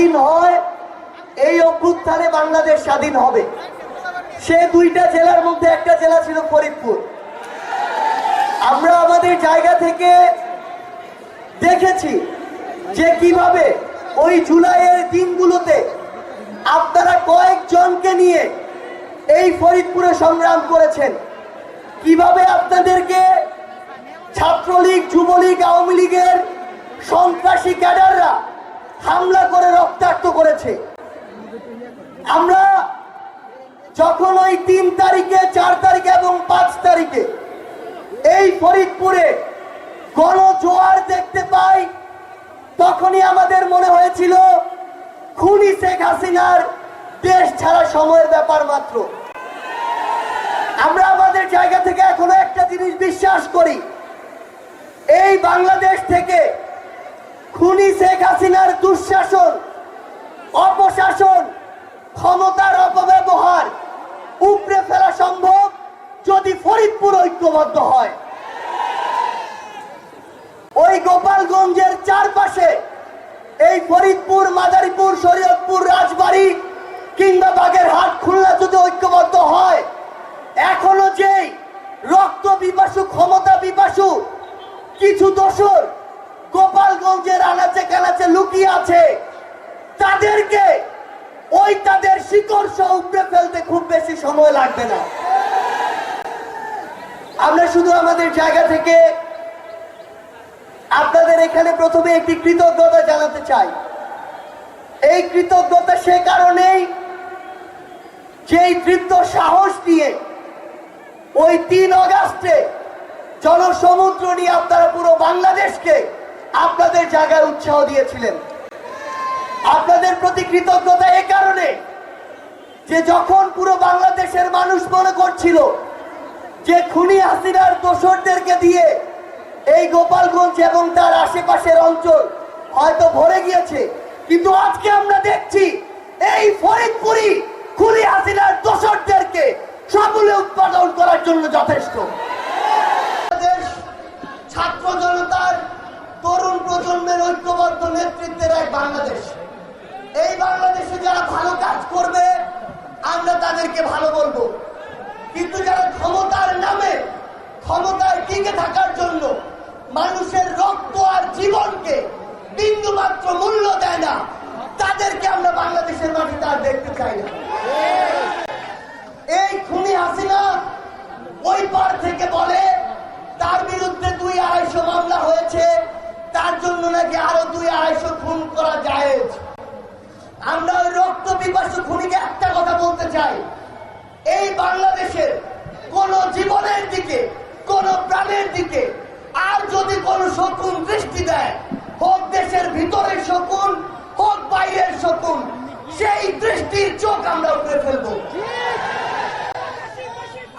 স্বাধীন হয়, এই অভ্যুত্থানে বাংলাদেশ স্বাধীন হবে। সে দুইটা জেলার মধ্যে একটা জেলা ছিল ফরিদপুর। আমরা আমাদের জায়গা থেকে দেখেছি যে কীভাবে ওই জুলাইয়ের দিনগুলোতে আপনারা কয়েকজনকে নিয়ে এই ফরিদপুরে সংগ্রাম করেছেন। কীভাবে আপনাদেরকে ছাত্রলীগ, যুবলীগ, আওয়ামী লীগের সন্ত্রাসী ক্যাডাররা হামলা করে রক্তাক্ত করেছে। আমরা যখন ওই তিন তারিখে, চার তারিখে এবং পাঁচ তারিখে এই ফরিদপুরে গণজোয়ার দেখতে পাই, তখনই আমাদের মনে হয়েছিল, খুনি শেখ হাসিনার দেশ ছাড়া সময়ের ব্যাপার মাত্র। আমরা আমাদের জায়গা থেকে এখনও একটা জিনিস বিশ্বাস করি, এই বাংলাদেশ থেকে খুনি শেখ হাসিনার দুঃশাসন, অপশাসন, ক্ষমতার অপব্যবহার উপড়ে ফেলা সম্ভব যদি ফরিদপুর ঐক্যবদ্ধ হয়। ওই গোপালগঞ্জের চারপাশে এই ফরিদপুর, মাদারীপুর, শরীয়তপুর, রাজবাড়ী কিংবা বাগেরহাট, খুলনা যদি ঐক্যবদ্ধ হয়, এখনও যেই রক্ত বিপাসু ক্ষমতা বিপাসু কিছু দোষর গোপালগঞ্জের আনাচে কানাচে লুকিয়ে আছে। তাদেরকে, ওই তাদের শিকড় সহ উপড়ে ফেলতে খুব বেশি সময় লাগবে না। আমরা শুধু আমাদের জায়গা থেকে আপনাদের এখানে প্রথমে একটি কৃতজ্ঞতা জানাতে চাই। এই কৃতজ্ঞতা সে কারণেই যেই তৃপ্ত সাহস নিয়ে ওই তিন অগাস্টে জনসমুদ্র নিয়ে আপনারা পুরো বাংলাদেশকে আপনাদের জায়গায় উৎসাহ দিয়েছিলেন। আপনাদের প্রতি কৃতজ্ঞতা এ কারণে যে যখন পুরো বাংলাদেশের মানুষ মনে করছিল যে খুনি হাসিনার দোসরদেরকে দিয়ে এই গোপালগঞ্জ এবং তার আশেপাশের অঞ্চল হয়তো ভরে গিয়েছে, কিন্তু আজকে আমরা দেখছি এই ফরিদপুরি খুনি হাসিনার দোসরদেরকে সাবলে উৎপাদন করার জন্য যথেষ্ট। ছাত্র ঐক্যবদ্ধ নেতৃত্বের এক বাংলাদেশ। এই বাংলাদেশে যারা ভালো কাজ করবে, আমরা তাদেরকে ভালো বলব। কিন্তু যারা ক্ষমতার নামে, ক্ষমতায় টিকে থাকার জন্য মানুষের রক্ত আর জীবনকে বিন্দু মাত্র মূল্য দেয় না, তাদেরকে আমরা বাংলাদেশের মাটিতে আর দেখতে চাই না। এই খুনি হাসিনা ওই পার থেকে বলে নাকি আরও দুই আড়াইশো খুন করা যায় আমরা ওই রক্ত পিপাসু খুনিকে একটা কথা বলতে চাই। এই বাংলাদেশের কোন জীবনের দিকে, কোন প্রাণের দিকে আর যদি কোন শকুন দৃষ্টি দেয়, হোক দেশের ভিতরের শকুন, হোক বাইরের শকুন, সেই দৃষ্টির চোখ আমরা উপরে ফেলব।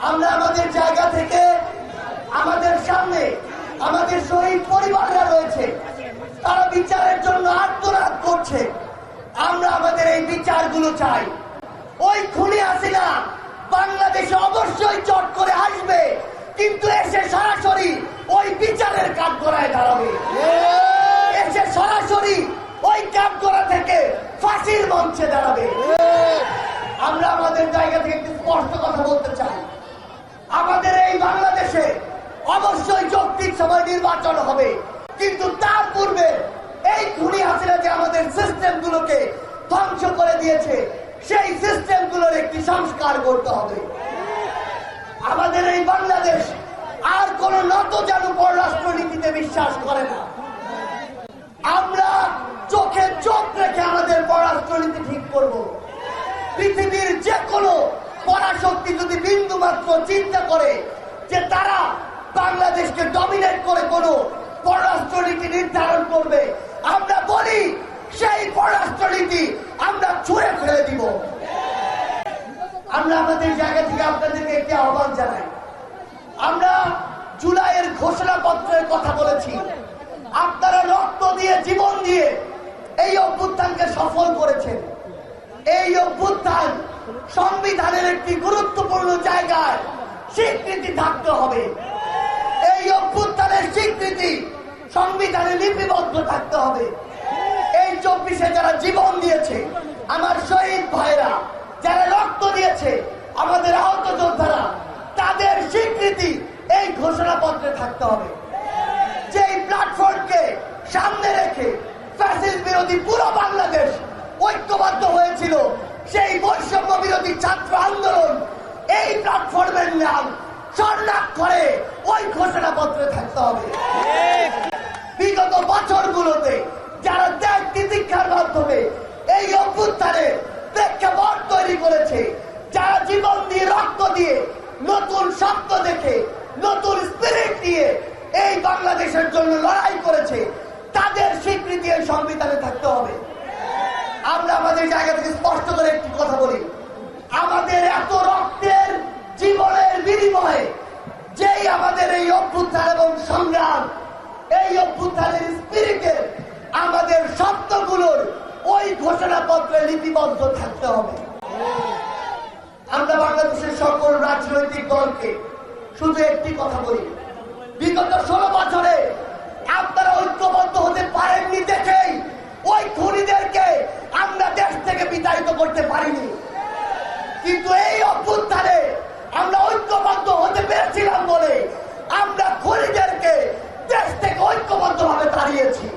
আমরা আমাদের জায়গা থেকে, আমাদের সামনে, আমাদের শহীদ পরিবাররা রয়েছে তারা বিচারের জন্য আত্মরাত করছে আমরা আমাদের বিচারগুলো চাই। ওই খুনি হাসিনা বাংলাদেশে অবশ্যই চট করে আসবে কিন্তু এসে সরাসরি ওই বিচারের কাজ করায় দাঁড়াবে। এসে সরাসরি ওই কাজ করা থেকে ফাঁসির মঞ্চে দাঁড়াবে। আমরা আমাদের জায়গা থেকে একটু স্পষ্ট কথা বলতে চাই। আমাদের এই বাংলাদেশে অবশ্যই যৌক্তিক সময় নির্বাচন হবে, কিন্তু তার পূর্বে এই খুনি হাসিনা যে আমাদের সিস্টেম গুলোকে ধ্বংস করে দিয়েছে, সেই সিস্টেমগুলোর একটি সংস্কার করতে হবে। আমাদের এই বাংলাদেশ আর কোন নত জানু পররাষ্ট্রনীতিতে বিশ্বাস করে না। আমরা চোখে চোখ রেখে আমাদের পররাষ্ট্রনীতি ঠিক করব। পৃথিবীর যে কোনো পরাশক্তি যদি বিন্দু মাত্র চিন্তা করে যে তারা বাংলাদেশকে ডমিনেট করে কোনো পররাষ্ট্রনীতি নির্ধারণ করবে পররাষ্ট্রনীতি আমরা ছুঁড়ে ফেলে দিব। আমরা আমাদের জায়গা থেকে আপনাদেরকে একটি আহ্বান জানাই। আমরা জুলাইয়ের ঘোষণাপত্রের কথা বলেছি। আপনারা রক্ত দিয়ে, জীবন দিয়ে এই অভ্যুত্থানকে সফল করেছেন। এই অভ্যুত্থান সংবিধানের একটি গুরুত্বপূর্ণ জায়গায় স্বীকৃতি থাকতে হবে। এই অভ্যুত্থানের স্বীকৃতি সংবিধানে লিপিবদ্ধ থাকতে হবে। চব্বিশে যারা জীবন দিয়েছে আমার শহীদ ভাইরা যারা রক্ত দিয়েছে আমাদের আহত যোদ্ধারা তাদের স্বীকৃতি এই ঘোষণাপত্রে থাকতে হবে। যেই প্ল্যাটফর্মকে সামনে রেখে ফ্যাসিস্ট বিরোধী পুরো বাংলাদেশ ঐক্যবদ্ধ হয়েছিল সেই বৈষম্য বিরোধী ছাত্র আন্দোলন এই প্ল্যাটফর্মের নাম স্বর্ণাক্ষরে ওই ঘোষণাপত্রে থাকতে হবে। বিগত বছরগুলোতে যারা মাধ্যমে এই অভ্যুত্থানে প্রেক্ষাপট তৈরি করেছে। যারা জীবন দিয়ে রক্ত দিয়ে নতুন শব্দ দেখে, নতুন স্পিরিট দিয়ে এই বাংলাদেশের জন্য লড়াই করেছে, তাদের স্বীকৃতি এই সংবিধানে থাকতে হবে। আমরা আমাদের জায়গা থেকে স্পষ্ট করে একটি কথা বলি। আমাদের এত রক্তের জীবনের বিনিময়ে যেই আমাদের এই অভ্যুত্থান এবং সংগ্রাম, এই অভ্যুত্থানের স্পিরিটে আমাদের শব্দগুলোর ওই ঘোষণাপত্রে লিপিবদ্ধ থাকতে হবে। আমরা বাংলাদেশের সকল রাজনৈতিক দলকে শুধু একটি কথা বলি। বিগত ষোলো বছরে আপনারা ঐক্যবদ্ধ হতে পারেননি দেখেই ওই খুনিদেরকে আমরা দেশ থেকে বিতাড়িত করতে পারিনি। কিন্তু এই অভ্যুত্থানে আমরা ঐক্যবদ্ধ হতে পেরেছিলাম বলে আমরা খুনিদেরকে দেশ থেকে ঐক্যবদ্ধ ভাবে তাড়িয়েছি।